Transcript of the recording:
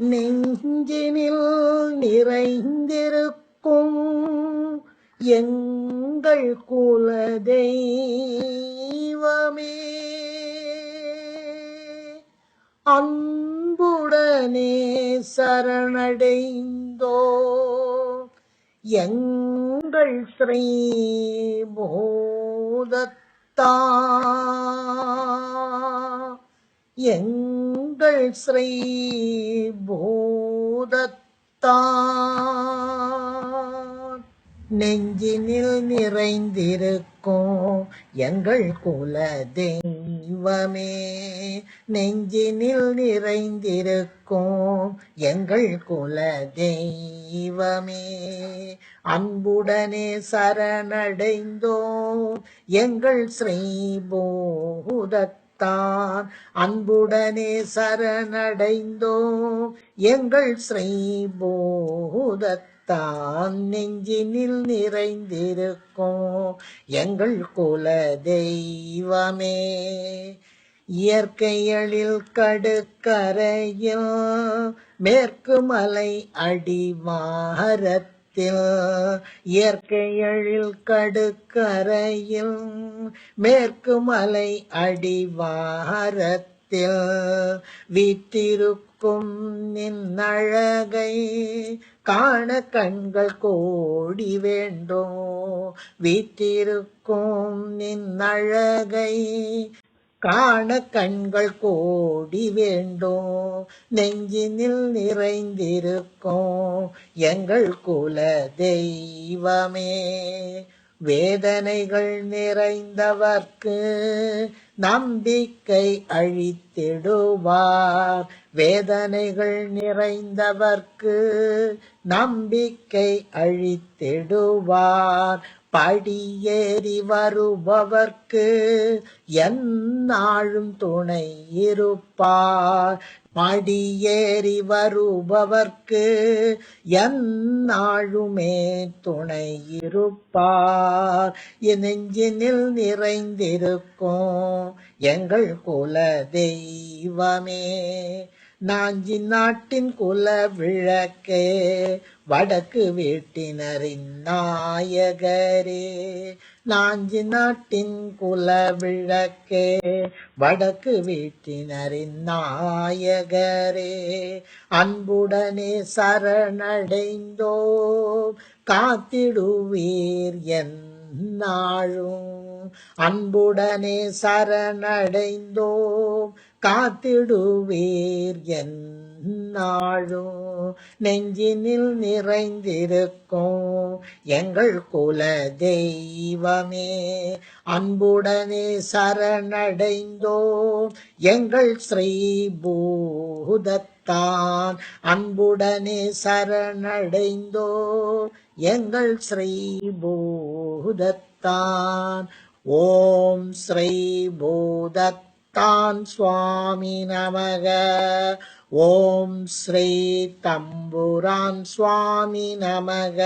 நெஞ்சினில் நிறைந்திருக்கும் எங்கள் குல தெய்வமே அன்புடனே சரணடைந்தோ எங்கள் ஸ்ரீ போதத்தா எங்கள் ஸ்ரீ போதத்தா. நெஞ்சினில் நிறைந்திருக்கும் எங்கள் குல தெய்வமே நெஞ்சினில் நிறைந்திருக்கும் எங்கள் குல தெய்வமே அன்புடனே சரணடைந்தோம் எங்கள் ஸ்ரீ தான் அன்புடனே சரணடைந்தோம். எங்கள் ஸ்ரீபோதத்தான் நெஞ்சினில் நிறைந்திருக்கும். எங்கள் குல தெய்வமே இயற்கையளில் கடுக்கரையில் மேற்கு மலை அடிவாரத்தில் இயற்கையளில் கடுக்கரையில் மேற்கு மலை அடிவாரத்தில். வீற்றிருக்கும் நின்னழகை காண கண்கள் கோடி வேண்டும் வீற்றிருக்கும் நின்னழகை காண கண்கள் கோடி வேண்டும். நெஞ்சினில் நிறைந்திருக்கும் எங்கள் குல தெய்வமே. வேதனைகள் நிறைந்தவர்க்கு நம்பிக்கை அழித்திடுவார். வேதனைகள் நிறைந்தவர்க்கு நம்பிக்கை அழித்திடுவார். படியேறி வருபவர்க்கு எந்நாளும் துணை இருப்பார். படியேறி வருபவர்க்கு எந்நாளுமே துணை இருப்பார். என் நெஞ்சினில் நிறைந்திருக்கும் எங்கள் குல தெய்வமே நாஞ்சி நாட்டின் குல விளக்கே வடக்கு வீட்டினரின் நாயகரே. நாஞ்சி நாட்டின் குல விளக்கே வடக்கு வீட்டினரின் நாயகரே. அன்புடனே சரணடைந்தோ காத்திடுவீர் என் நாளும் அன்புடனே சரணடைந்தோம். காத்திடுவீர் என் நாளும். நெஞ்சினில் நிறைந்திருக்கும் எங்கள் குல தெய்வமே. அன்புடனே சரணடைந்தோம். எங்கள் ஸ்ரீ பூதத்தான் அன்புடனே சரணடைந்தோ எங்கள் ஸ்ரீ பூதத்தான் ஓம் ஸ்ரீ பூதத்தான் சுவாமி நமக ஓம் ஸ்ரீ தம்புரான் சுவாமி நமக